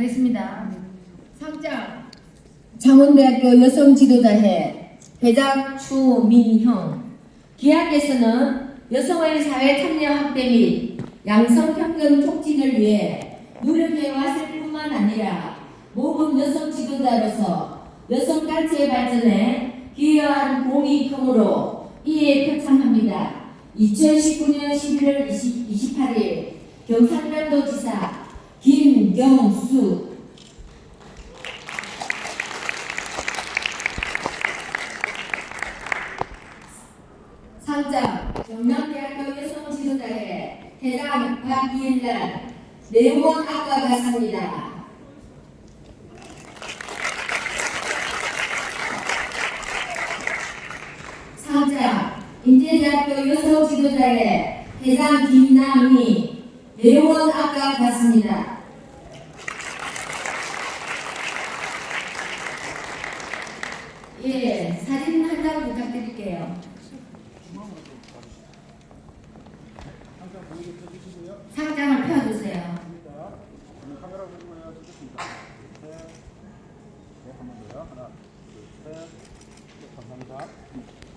하겠습니다. 상장 창원대학교 여성지도자회 회장 추민형 기학에서는 여성의 사회 참여 확대 및 양성평등 촉진을 위해 노력해 왔을 뿐만 아니라 모범 여성 지도자로서 여성 단체의 발전에 기여한 공이 크므로 이에 표창합니다. 2019년 11월 20, 28일 경상남도지사 김경수 상장 경남대학교 여성지도자회 회장 박이일란 내원 아까 같습니다. 상장 인제대학교 여성지도자회 회장 김남희 내원 아까 같습니다. 예, 사진 한 장 부탁드릴게요. 상장을 펴주세요. 카메라 보고 찍겠습니다. 네, 네, 한번 더요. 하나, 둘, 셋. 네, 감사합니다.